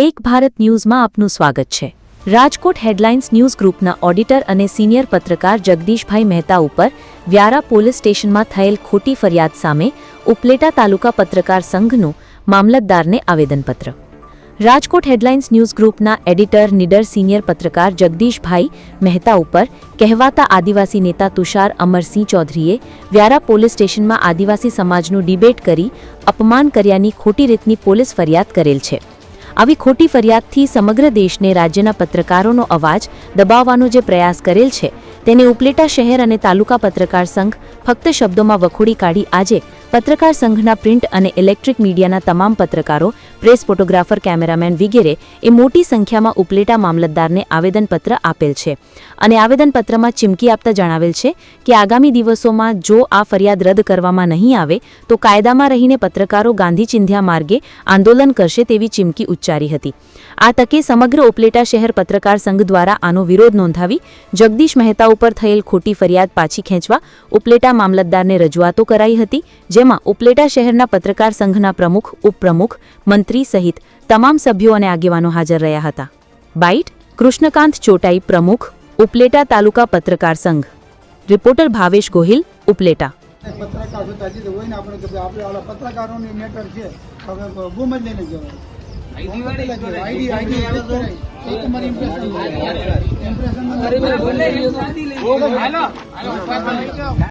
એક ભારત ન્યૂઝમાં આપનું સ્વાગત છે. રાજકોટ હેડલાઇન્સ ન્યૂઝ ગ્રુપના ઓડિટર અને સિનિયર પત્રકાર જગદીશભાઈ મહેતા ઉપર વ્યારા પોલીસ સ્ટેશનમાં થયેલ ખોટી ફરિયાદ સામે ઉપલેટા તાલુકા પત્રકાર સંઘનું મામલતદારને આવેદનપત્ર. રાજકોટ હેડલાઇન્સ ન્યૂઝ ગ્રુપના એડિટર, નિડર, સિનિયર પત્રકાર જગદીશભાઈ મહેતા ઉપર કહેવાતા આદિવાસી નેતા તુષાર અમરસિંહ ચૌધરીએ વ્યારા પોલીસ સ્ટેશનમાં આદિવાસી સમાજનું ડિબેટ કરી અપમાન કર્યાની ખોટી રીતની પોલીસ ફરિયાદ કરેલ છે. આવી ખોટી ફરિયાદથી સમગ્ર દેશને રાજ્યના પત્રકારોનો અવાજ દબાવવાનો જે પ્રયાસ કરેલ છે, તેને ઉપલેટા શહેર અને તાલુકા પત્રકાર સંઘ ફક્ત શબ્દોમાં વખોડી કાઢી આજે પત્રકાર સંઘના પ્રિન્ટ અને ઇલેક્ટ્રિક મીડિયાના તમામ પત્રકારો, પ્રેસ ફોટોગ્રાફર, કેમેરામેન વગેરે એ મોટી સંખ્યામાં ઉપલેટા મામલતદારને આવેદનપત્ર આપેલ છે. અને આવેદનપત્રમાં ચીમકી આપતા જણાવેલ છે કે આગામી દિવસોમાં જો આ ફરિયાદ રદ કરવામાં નહીં આવે, તો કાયદામાં રહીને પત્રકારો ગાંધી ચિંધ્યા માર્ગે આંદોલન કરશે તેવી ચીમકી ઉચ્ચારી હતી. આ તકે સમગ્ર ઉપલેટા શહેર પત્રકાર સંઘ દ્વારા આનો વિરોધ નોંધાવી, જગદીશ મહેતા ઉપર થયેલ ખોટી ફરિયાદ પાછી ખેંચવા ઉપલેટા મામલતદારને રજૂઆતો કરાઈ હતી જેમાં ઉપલેટા શહેરના પત્રકાર સંઘના પ્રમુખ ઉપપ્રમુખ મંત્રી સહિત તમામ સભ્યો અને આગેવાનો હાજર રહ્યા હતા. બાઇટ કૃષ્ણકાંત ચોટાઈ પ્રમુખ ઉપલેટા તાલુકા પત્રકાર સંઘ. રિપોર્ટર ભાવેશ ગોહિલ ઉપલેટા. પત્રકાર હતા હજી તો હોય ને આપણે કે ભાઈ આપણે ઓલા પત્રકારોની મેટર છે હવે લઈને